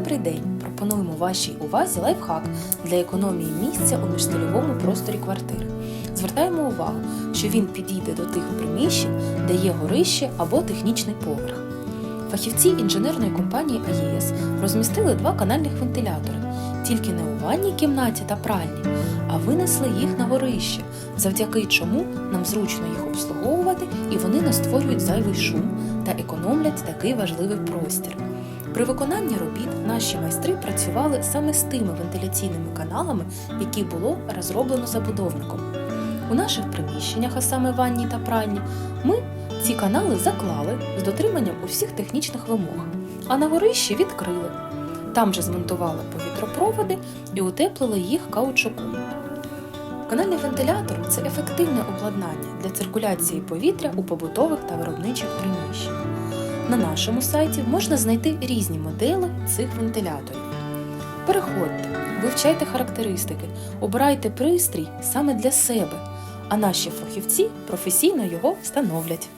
Добрий день! Пропонуємо вашій увазі лайфхак для економії місця у міжстильовому просторі квартири. Звертаємо увагу, що він підійде до тих приміщень, де є горище або технічний поверх. Фахівці інженерної компанії АЄС розмістили два канальних вентилятори, тільки не у ванній кімнаті та пральні, а винесли їх на горище, завдяки чому нам зручно їх обслуговувати і вони не створюють зайвий шум та економлять такий важливий простір. При виконанні робіт наші майстри працювали саме з тими вентиляційними каналами, які було розроблено забудовником. У наших приміщеннях, а саме ванні та пральні, ми ці канали заклали з дотриманням усіх технічних вимог, а на горищі відкрили. Там же змонтували повітропроводи і утеплили їх каучуком. Канальний вентилятор це ефективне обладнання для циркуляції повітря у побутових та виробничих приміщеннях. На нашому сайті можна знайти різні модели цих вентиляторів. Переходьте, вивчайте характеристики, обирайте пристрій саме для себе, а наші фахівці професійно його встановлять.